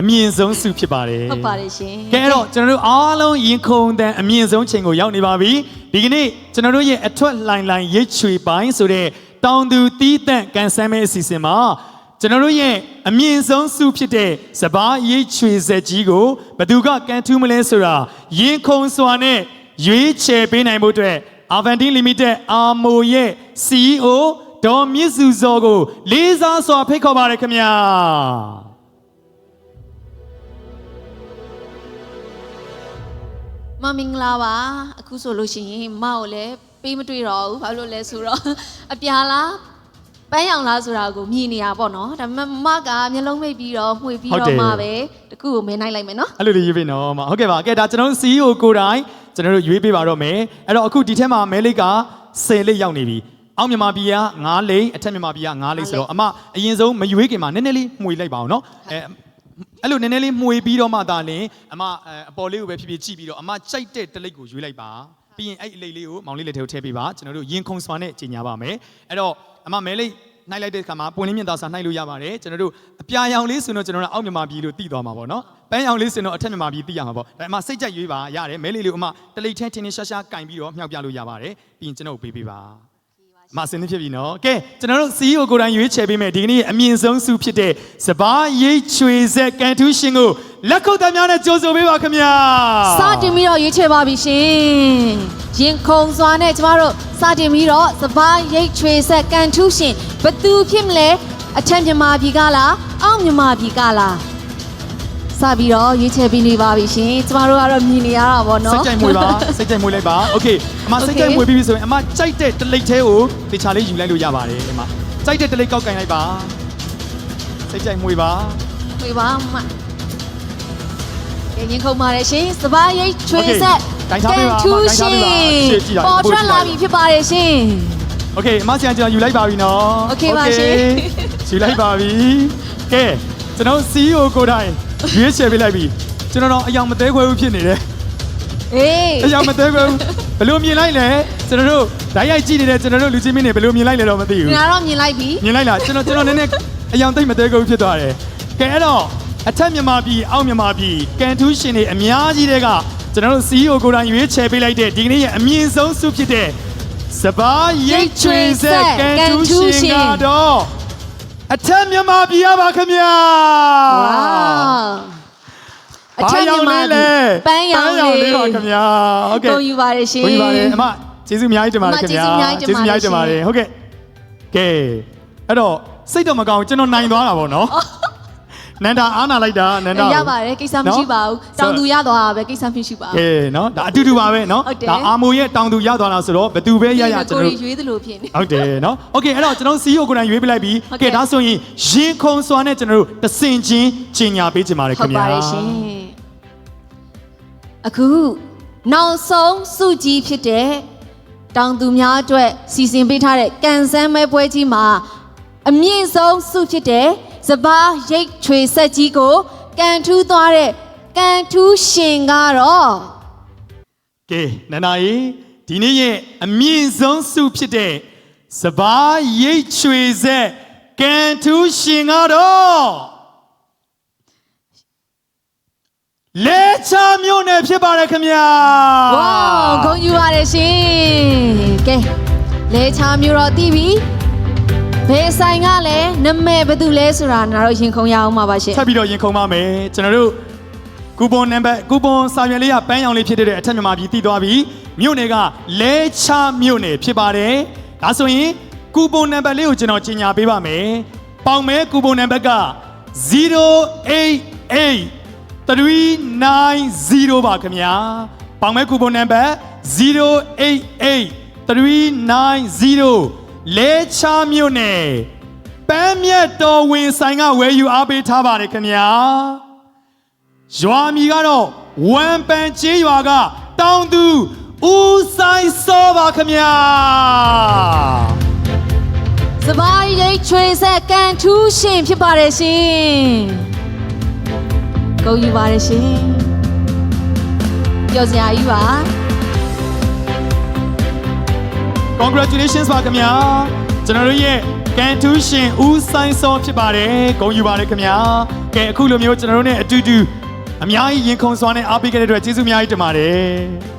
အမြင့်ဆုံးဆုဖြစ်ပါတယ်ဟုတ်ပါတယ်ရှင်ကဲအဲ့တော့ကျွန်တော်တို့အားလုံးရင်ခုန်တဲ့အမြင့်ဆုံးချိန်ကိုရောက်နေပါပြီဒီကနေ့ကျွန်တော်တို့ရဲ့အထွတ်လှိုင်လှိုင်ရိတ်ချွေပိုင်းဆိုတဲ့တောင်သူတီးတန့်ကန်ဆန်းမဲ့အစီအစဉ်မှာကျွန်တော်တို့ရဲ့အမြင့်ဆုံးဆုဖြစ်တဲ့စပားရိတ်ချွေဆက်ကြီးကိုဘသူကကန်ထူးမလဲဆိုတာရင်ခုန်စွာနဲ့ရွေးချယ်ပေးနိုင်ဖို့အတွက် Avanti Limited အာမိုရဲ့ CEO ဒေါ်မြင့်စုစောကိုလေးစားစွာဖိတ်ခေါ်ပါရခင်ဗျာ မမင်္ဂလာပါအခုဆိုလို့ရှိရင်မကိုလည်းပေးမတွေ့တော့ဘူးဘာလို့လဲဆိုတော့အပြာလားပန်းရောင်လားဆိုတာကိုမြင်နေရပါတော့ဒါပေမဲ့မကမျက်လုံးမိတ်ပြီးတော့မှွေပြီးဟုတ်တယ်တော့မှပဲတခုကိုမင်းနိုင်လိုက်မယ်နော်အဲ့လိုလေးရွေးပေးနော်မဟုတ်ကဲ့ပါကဲဒါကျွန်တော်တို့ CEO ကိုယ်တိုင်ကျွန်တော်တို့ရွေးပေးပါတော့မယ်အဲ့တော့အခုဒီထဲမှာမဲလိတ်က10လိတ်ရောက်နေပြီအောက်မြန်မာပြည်က9လိတ်အထက်မြန်မာပြည်က9လိတ်ဆိုတော့အမအရင်ဆုံးမရွေးခင်မှာနည်းနည်းလေးမှွေလိုက်ပါအောင်နော်အဲ အဲ့လိုနည်းနည်းလေးမှွေပြီးတော့မှသာလင်အမအဲအပေါ်လေးကိုပဲဖြည်းဖြည်းကြည့်ပြီးတော့အမကြိုက်တဲ့တလိတ်ကိုရွေးလိုက်ပါပြီးရင်အဲ့အလိတ်လေးကိုမောင်လေးလက်ထဲကိုထည့်ပေးပါကျွန်တော်တို့ရင်ခုန်စွာနဲ့ကြီးညာပါမယ်အဲ့တော့အမမဲလိတ်နှိုက်လိုက်တဲ့အခါမှာပွင့်လင်းမြင့်သားစာနှိုက်လို့ရပါတယ်ကျွန်တော်တို့အပြာရောင်လေးဆိုတော့ကျွန်တော်တို့အောက်မြန်မာပြည်လို့တည်သွားမှာပေါ့နော်ပန်းရောင်လေးဆိုတော့အထက်မြန်မာပြည်တည်ရမှာပေါ့ဒါအမစိတ်ကြိုက်ရွေးပါရတယ်မဲလေးလေးကိုအမတလိတ်ထဲထင်းထင်းရှားရှားကင်ပြီးတော့မြှောက်ပြလို့ရပါတယ်ပြီးရင်ကျွန်တော်တို့ပေးပေးပါ အမစင်းနေဖြစ်ပြီနော်ကဲကျွန်တော်တို့ CEO ကိုယ်တိုင်ရွေးချယ်ပေးမယ်ဒီကနေ့အမြင့်ဆုံးဆုဖြစ်တဲ့စပားရိတ်ချွေဆက်ကန်ထူးရှင်ကိုလက်ခုပ်သမားနဲ့ကြိုဆိုပေးပါခင်ဗျာစတင်ပြီးတော့ရွေးချယ်ပါပြီရှင်ရင်ခုန်စွာနဲ့ကျမတို့စတင်ပြီးတော့စပားရိတ်ချွေဆက်ကန်ထူးရှင်ဘသူဖြစ်မလဲအထက်မြန်မာပြည်ကလားအောက်မြန်မာပြည်ကလား စပြီးတော့ရွေးချယ်ပြီးနေပါပြီရှင်ကျမတို့ကတော့မြင်နေရတာပေါ့နော် စိတ်ကြိုက်မွေပါစိတ်ကြိုက်မွေလိုက်ပါโอเคအမစိတ်ကြိုက်မွေပြီးပြီဆိုရင်အမကြိုက်တဲ့တလိတ်သေးကိုတေချာလေးယူလိုက်လို့ရပါတယ်အမကြိုက်တဲ့တလိတ်ကောက်ကင်လိုက်ပါစိတ်ကြိုက်မွေပါ ဝေပါမကဲရင်ခုန်ပါတယ်ရှင်စပားရိတ်ချွေဆက် တိုင်ထားပေးပါ ထူး တိုင်ထား ရှင် ပေးပါရှေ့ကြည့်တာ ပေါ်ထွက်လာပြီဖြစ်ပါတယ်ရှင် โอเคအမဆီယံကျွန်တော်ယူလိုက်ပါပြီနော် โอเคပါရှင် ယူလိုက်ပါပြီကဲကျွန်တော် CEO ကိုယ်တိုင် ရွေးချယ်ပေးလိုက်ပြီကျွန်တော်တော့အယောင်မသေးခွဲဘူးဖြစ်နေတယ်အေးအယောင်မသေးခွဲဘူးဘယ်လိုမြင်လိုက်လဲကျွန်တော်တို့ဓာတ်ရိုက်ကြည့်နေတဲ့ကျွန်တော်တို့လူချင်းမင်းတွေဘယ်လိုမြင်လိုက်လဲတော့မသိဘူးငါတော့မြင်လိုက်ပြီမြင်လိုက်လားကျွန်တော်ကျွန်တော်နည်းနည်းအယောင်သိမ့်မသေးဘူးဖြစ်သွားတယ်ကဲအဲ့တော့အထက်မြန်မာပြည်အောက်မြန်မာပြည်ကန်ထူးရှင်တွေအများကြီးတွေကကျွန်တော်တို့ CEO ကိုယ်တိုင်ရွေးချယ်ပေးလိုက်တဲ့ဒီကနေ့ရဲ့အမြင့်ဆုံးဆုဖြစ်တဲ့စပားရိတ်ချွေဆက်ကန်ထူးရှင်ကတော့ အထက်မြန်မာပြည်ရပါခင်ဗျာဝါအထက်မြန်မာဘာပန်းရောင်လေးပါခင်ဗျာဟုတ်ကဲ့ကုန်ယူပါတယ်ရှင်ကိုကြီးပါတယ်အမကျေးဇူးအများကြီးတင်ပါတယ်ခင်ဗျာအမကျေးဇူးအများကြီးတင်ပါတယ်ဟုတ်ကဲ့ကဲအဲ့တော့စိတ်တော့မကောင်းဘူးကျွန်တော်နိုင်သွားတာပေါ့နော် နန္ဒာအားနာလိုက်တာနန္ဒာ ရပါတယ်ကိစ္စမရှိပါဘူးတောင်သူရသွားတာပဲကိစ္စမရှိပါ ကဲ ဘူး နော်ဒါအတူတူပါပဲနော် ဟုတ်တယ် ဒါအာမိုရဲ့တောင်သူရသွားတာဆိုတော့ဘယ်သူပဲရရကျွန် ကို တော် ရီရွေးသလိုဖြစ်နေ ဟုတ်တယ်နော်โอเคအဲ့တော့ကျွန်တော် CEO ကိုယ်တိုင်ရွေးပြလိုက်ပြီ ဟုတ်ကဲ့ ကဲဒါဆိုရင်ရင်ခုံစွာနဲ့ကျွန်တော်တို့တဆင်ချင်းကြီးညာပေးချင်ပါတယ် ဟု ခင် တ် ဗျာ ပါတယ်ရှင်အခုနောက်ဆုံးစုကြီးဖြစ်တဲ့တောင်သူများအတွက်စီစဉ်ပေးထားတဲ့ကန်ဆန်းမဲပွဲကြီးမှာအမြင့်ဆုံးစုဖြစ်တဲ့ စပားရိတ်ချွေဆက်ကြီးကိုကန်ထူးသွားတဲ့ကန်ထူးရှင်ကတော့ကဲနန္ဒာကြီးဒီနေ့ရဲ့အမြင့်ဆုံးဆုဖြစ်တဲ့စပားရိတ်ချွေဆက်ကန်ထူးရှင်ကတော့လဲချမြို့နယ်ဖြစ်ပါတယ်ခင်ဗျာဝေါဂုဏ်ယူပါတယ်ရှင်ကဲလဲချာမျိုးတော့တီးပြီ ဘယ်ဆိုင်ကလဲနမဲဘယ်သူလဲဆိုတာနားတော့ရင်ခုန်ရအောင်ပါပါရှင်ထပ်ပြီးတော့ရင်ခုန်ပါမယ်ကျွန်တော်တို့ကူပွန်နံပါတ်ကူပွန်စာရွက်လေးကပန်းရောင်လေးဖြစ်တဲ့အထက်မြန်မာပြည်တည်သွားပြီမြို့နယ်ကလဲချမြို့နယ်ဖြစ်ပါတယ်ဒါဆိုရင်ကူပွန်နံပါတ်လေးကိုကျွန်တော်ကြီးညာပေးပါမယ်ပေါင်မဲကူပွန်နံပါတ်က088 390ပါခင်ဗျာပေါင်မဲကူပွန်နံပါတ်088 390 လဲချမြို့နယ်ပန်းမြတ်တော်ဝင်ဆိုင်ကဝယ်ယူအားပေးထားပါတယ်ခင်ဗျာရွာမီကတော့ဝမ်ပန်ကျေးရွာကတောင်သူဦးဆိုင်စောပါခင်ဗျာစပားရိတ်ချွေဆက်ကန်ထူးရှင်ဖြစ်ပါတယ်ရှင်ဂုဏ်ယူပါတယ်ရှင်ပြောစရာကြီးပါ congratulations ပါခင်ဗျာကျွန်တော်တို့ရဲ့ကန်ထူးရှင်ဦးဆိုင်စောဖြစ်ပါတယ်ဂုဏ်ယူပါတယ်ခင်ဗျာကဲအခုလိုမျိုးကျွန်တော်တို့ ਨੇ အတူတူအများကြီးရင်ခုန်စွာနဲ့အားပေးခဲ့တဲ့အတွက်ကျေးဇူးအများကြီးတင်ပါတယ်